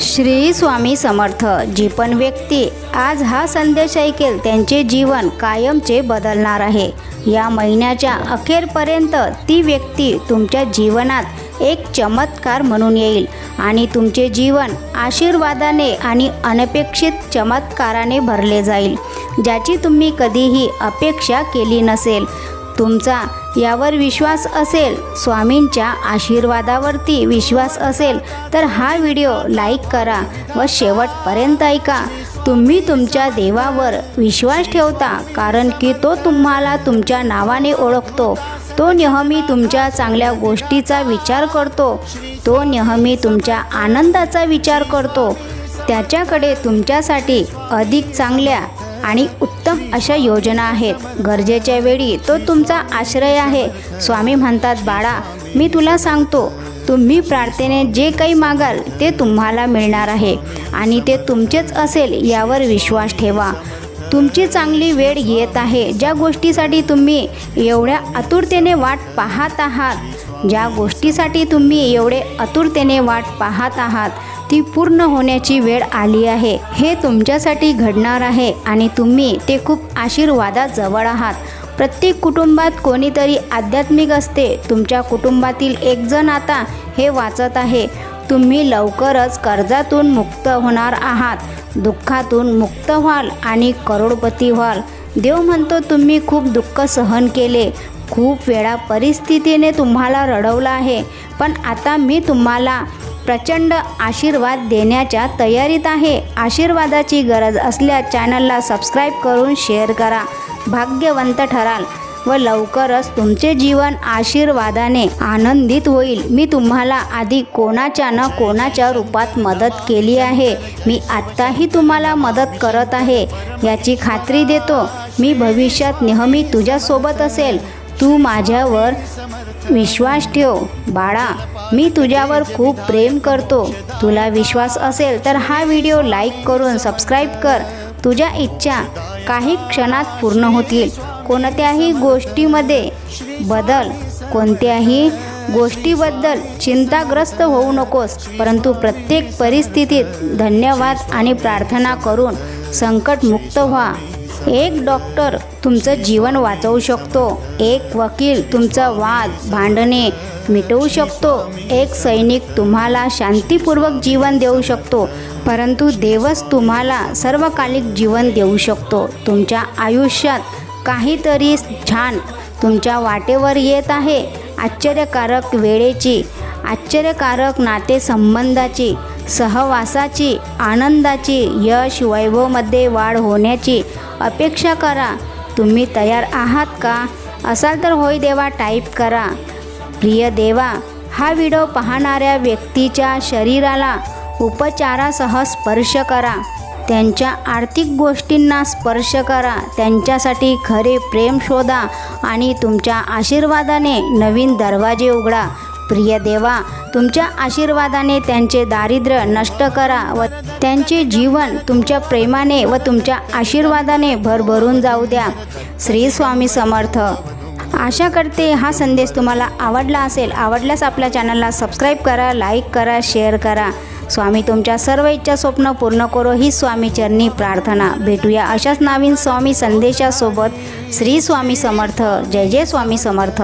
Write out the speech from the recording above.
श्री स्वामी समर्थ जी पण व्यक्ती आज हा संदेश ऐकेल त्यांचे जीवन कायमचे बदलणार आहे. या महिन्याच्या अखेरपर्यंत ती व्यक्ती तुमच्या जीवनात एक चमत्कार म्हणून येईल आणि तुमचे जीवन आशीर्वादाने आणि अनपेक्षित चमत्काराने भरले जाईल ज्याची तुम्ही कधीही अपेक्षा केली नसेल. तुमचा यावर विश्वास असेल स्वामींच्या आशीर्वादावरती विश्वास असेल तर हा व्हिडिओ लाईक करा व शेवटपर्यंत ऐका. तुम्ही तुमच्या देवावर विश्वास ठेवता कारण की तो तुम्हाला तुमच्या नावाने ओळखतो. तो नेहमी तुमच्या चांगल्या गोष्टीचा विचार करतो. तो नेहमी तुमच्या आनंदाचा विचार करतो. त्याच्याकडे तुमच्यासाठी अधिक चांगल्या आणि उत्तम अशा योजना आहेत. गरजेच्या वेळी तो तुमचा आश्रय आहे. स्वामी म्हणतात बाळा मी तुला सांगतो तुम्ही प्रार्थनेने जे काही मागाल ते तुम्हाला मिळणार आहे. आणि ते तुमचेच असेल यावर विश्वास ठेवा. तुमची चांगली वेळ येत आहे. ज्या गोष्टीसाठी तुम्ही एवढ्या आतुरतेने वाट पाहत आहात ज्या गोष्टीसाठी तुम्ही एवढे आतुरतेने वाट पाहत आहात ती पूर्ण होण्याची वेळ आली आहे. हे तुमच्यासाठी घडणार आहे आणि तुम्ही ते खूप आशीर्वादात जवळ आहात. प्रत्येक कुटुंबात कोणीतरी आध्यात्मिक असते. तुमच्या कुटुंबातील एकजण आता हे वाचत आहे. तुम्ही लवकरच कर्जातून मुक्त होणार आहात. दुःखातून मुक्त व्हाल आणि करोडपती व्हाल. देव म्हणतो तुम्ही खूप दुःख सहन केले. खूप वेळा परिस्थितीने तुम्हाला रडवलं आहे. पण आता मी तुम्हाला प्रचंड आशीर्वाद देण्याच्या तयारीत आहे. आशीर्वादाची गरज असल्यास चॅनलला सबस्क्राईब करून शेअर करा. भाग्यवंत ठराल व लवकरच तुमचे जीवन आशीर्वादाने आनंदित होईल. मी तुम्हाला आधी कोणाच्या न कोणाच्या रूपात मदत केली आहे? मी आत्ताही तुम्हाला मदत करत आहे. याची खात्री देतो मी भविष्यात नेहमी तुझ्यासोबत असेल. तू माझ्यावर विश्वास ठेव बाळा. मी तुझ्यावर खूप प्रेम करतो. तुला विश्वास असेल तर हा व्हिडिओ लाईक करून सबस्क्राईब कर. तुझ्या इच्छा काही क्षणात पूर्ण होतील. कोणत्याही गोष्टीमध्ये बदल कोणत्याही गोष्टीबद्दल चिंताग्रस्त होऊ नकोस. परंतु प्रत्येक परिस्थितीत धन्यवाद आणि प्रार्थना करून संकटमुक्त व्हा. एक डॉक्टर तुमचं जीवन वाचवू शकतो एक वकील तुमचा वाद भांडणे मिटवू शकतो एक सैनिक तुम्हाला शांतीपूर्वक जीवन देऊ शकतो परंतु देवच तुम्हाला सर्वकालिक जीवन देऊ शकतो. तुमच्या आयुष्यात काहीतरी छान तुमच्या वाटेवर येत आहे. आश्चर्यकारक वेळेची आश्चर्यकारक नातेसंबंधाची सहवासाची आनंदाची यश वैभवमध्ये वाढ होण्याची अपेक्षा करा. तुम्ही तयार आहात का? असाल तर होय देवा टाईप करा. प्रिय देवा हा व्हिडिओ पाहणाऱ्या व्यक्तीच्या शरीराला उपचारासह स्पर्श करा. त्यांच्या आर्थिक गोष्टींना स्पर्श करा. त्यांच्यासाठी खरे प्रेम शोधा आणि तुमच्या आशीर्वादाने नवीन दरवाजे उघडा. प्रिय देवा तुमच्या आशीर्वादाने त्यांचे दारिद्र्य नष्ट करा व त्यांचे जीवन तुमच्या प्रेमाने व तुमच्या आशीर्वादाने भरभरून जाऊ द्या. श्री स्वामी समर्थ. आशा करते हा संदेश तुम्हाला आवडला असेल आवडल्यास आपल्या चॅनलला सबस्क्राईब करा लाईक करा शेअर करा. स्वामी तुमच्या सर्व इच्छा स्वप्न पूर्ण करो ही स्वामी चरणी प्रार्थना. भेटूया अशाच नवीन स्वामी संदेशासोबत. श्री स्वामी समर्थ. जय जय स्वामी समर्थ.